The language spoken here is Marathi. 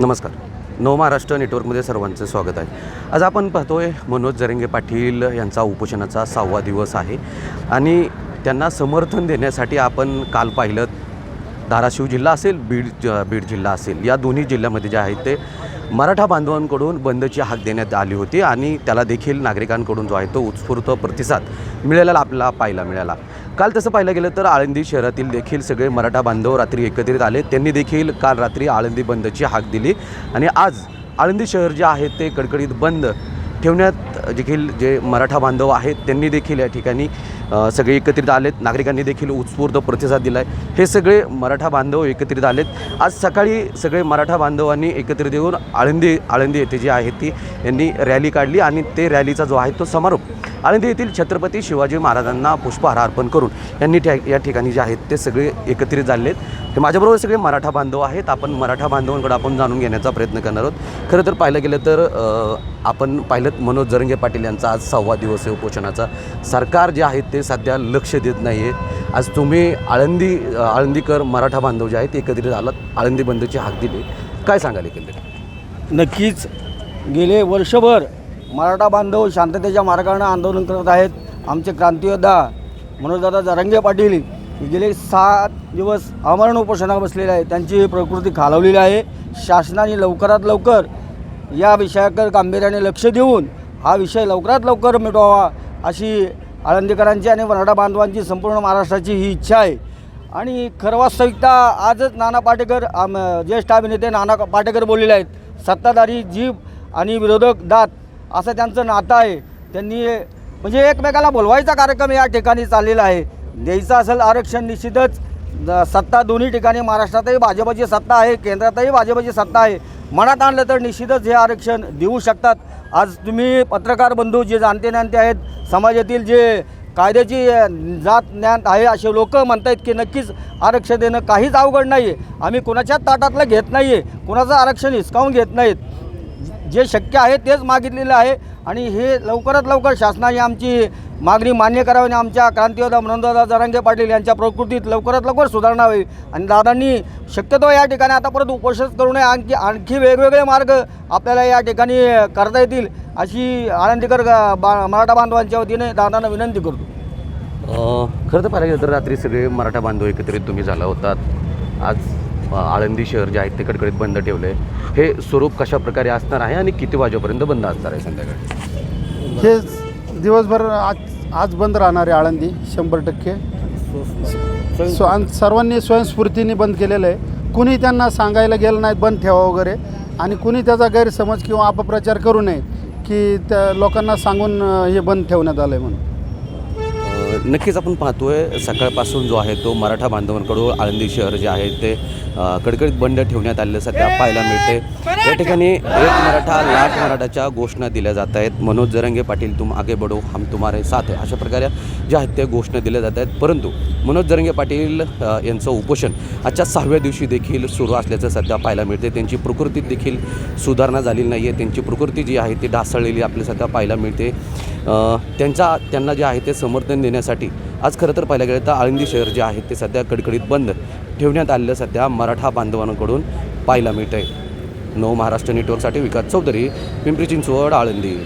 नमस्कार. नव महाराष्ट्र नेटवर्कमध्ये सर्वांचं स्वागत आहे. आज आपण पाहतोय मनोज जरंगे पाटील यांचा उपोषणाचा सहावा दिवस आहे आणि त्यांना समर्थन देण्यासाठी आपण काल पाहिलं धाराशिव जिल्हा असेल बीड ज- बीड जिल्हा असेल या दोन्ही जिल्ह्यामध्ये जे आहेत ते मराठा बांधवांकडून बंदची हाक देण्यात आली होती आणि त्याला देखील नागरिकांकडून जो आहे तो उत्स्फूर्त प्रतिसाद मिळालेला आपल्याला पाहायला मिळाला. काल तसं पाहिलं गेलं तर आळंदी शहरातील देखील सगळे मराठा बांधव रात्री एकत्रित आले. त्यांनी देखील काल रात्री आळंदी बंदची हाक दिली. आणि आज आळंदी शहर जे आहे ते कडकडीत बंद ठेवण्यात देखील जे मराठा बांधव आहेत त्यांनी देखील या ठिकाणी सगळे एकत्रित आलेत. नागरिकांनी देखील उत्स्फूर्त प्रतिसाद दिला आहे हे सगळे मराठा बांधव एकत्रित आलेत. आज सकाळी सगळे मराठा बांधवांनी एकत्रित येऊन आळंदी आळंदी येथे जी आहे ती यांनी रॅली काढली आणि ते रॅलीचा जो आहे तो समारोप आळंदी येथील छत्रपती शिवाजी महाराजांना पुष्पहार अर्पण करून यांनी ठ्या या ठिकाणी जे आहेत ते सगळे एकत्रित झालेत ते माझ्याबरोबर सगळे मराठा बांधव आहेत. आपण मराठा बांधवांकडे आपण जाणून घेण्याचा प्रयत्न करणार आहोत. खरं तर पाहिलं गेलं तर आपण पाहिलं मनोज जरंगे पाटील यांचा आज सहावा दिवस आहे उपोषणाचा. सरकार जे आहे ते सध्या लक्ष देत नाही आहे आज तुम्ही आळंदी आळंदीकर मराठा बांधव जे आहेत ते एकत्रित आलात. आळंदी बंदची हाक दिली. काय सांगाल एकंदरीत? नक्कीच. गेले वर्षभर मराठा बांधव शांततेच्या मार्गाने आंदोलन करत आहेत. आमचे क्रांतियोद्धा मनोजदादा जरंगे पाटील गेले सात दिवस आमरण उपोषणावर बसलेले आहे त्यांची प्रकृती खालवलेली आहे. शासनाने लवकरात लवकर या विषयाकडे गांभीर्याने लक्ष देऊन हा विषय लवकरात लवकर मिटवावा अशी आळंदीकरांची आणि मराठा बांधवांची संपूर्ण महाराष्ट्राची ही इच्छा आहे. आणि खरं वास्तविकता आजच नाना पाटेकर आम ज्येष्ठ अभिनेते नाना पाटेकर बोललेले आहेत. सत्ताधारी जीभ आणि विरोधक दात असं त्यांचं नातं आहे. त्यांनी म्हणजे एकमेकाला बोलवायचा कार्यक्रम या ठिकाणी चाललेला आहे. द्यायचं असेल आरक्षण निश्चितच सत्ता दोन्ही ठिकाणी महाराष्ट्रातही भाजपची सत्ता आहे केंद्रातही भाजपची सत्ता आहे. मनात आणलं तर निश्चितच हे आरक्षण देऊ शकतात. आज तुम्ही पत्रकार बंधू जे जाणते नाणते आहेत समाजातील जे कायद्याची जात ज्ञान आहे असे लोक म्हणत आहेत की नक्कीच आरक्षण देणं काहीच अवघड नाही आहे आम्ही कुणाच्याच ताटातलं घेत नाही आहे कुणाचं आरक्षण हिसकावून घेत नाहीत. जे शक्य आहे तेच मागितलेलं आहे. आणि हे लवकरात लवकर शासनाने आमची मागणी मान्य करावी आणि आमच्या क्रांतीवादा मनोदादा जरांगे पाटील यांच्या प्रकृतीत लवकरात लवकर सुधारणा होईल आणि दादांनी शक्यतो या ठिकाणी आता परत उपोषण करू नये. आणखी आणखी वेगवेगळे मार्ग आपल्याला या ठिकाणी करता येतील अशी आळंदीकर बा मराठा बांधवांच्या वतीने दादांना विनंती करतो. खरं तर पाहिलं गेलं तर रात्री सगळे मराठा बांधव एकत्रित तुम्ही झाला होतात. आज आळंदी शहर जे आहेत ते कडकडीत बंद ठेवलं आहे हे स्वरूप कशा प्रकारे असणार आहे आणि किती वाजेपर्यंत बंद असणार आहे संध्याकाळी? हे दिवसभर आज आज बंद राहणार आहे आळंदी शंभर टक्के. आणि सर्वांनी स्वयंस्फूर्तीने बंद केलेलं आहे. कुणी त्यांना सांगायला गेलं नाही बंद ठेवा वगैरे. आणि कुणी त्याचा गैरसमज किंवा अपप्रचार करू नये की त्या लोकांना सांगून हे बंद ठेवण्यात आलं आहे म्हणून. नक्कीच आपण पाहतोय सकाळपासून जो आहे तो मराठा बांधवांकडून आळंदी शहर जे आहे ते कडकडीत बंद ठेवण्यात आलेलं सध्या पाहायला मिळते. या ठिकाणी एक मराठा लाख मराठाच्या घोषणा दिल्या जात आहेत. मनोज जरंगे पाटील तुम आगे बढो हम तुम्हारे साथ है. अशा प्रकारे ज्या आहेत त्या घोषणा दिल्या जात आहेत. परंतु मनोज जरंगे पाटील यांचं उपोषण आजच्या सहाव्या दिवशी देखील सुरू असल्याचं सध्या पाहायला मिळते. त्यांची प्रकृतीत देखील सुधारणा झालेली नाही आहे त्यांची प्रकृती जी आहे ती ढासळलेली आपल्याला सध्या पाहायला मिळते. त्यांचा त्यांना जे आहे ते समर्थन देण्यासाठी आज खरं तर पाहिलं गेलं तर आळंदी शहर जे आहे ते सध्या कडकडीत बंद ठेवण्यात आलेलं सध्या मराठा बांधवांकडून पाहायला मिळतं आहे नव महाराष्ट्र नेटवर्कसाठी विकास चौधरी पिंपरी चिंचवड आळंदी.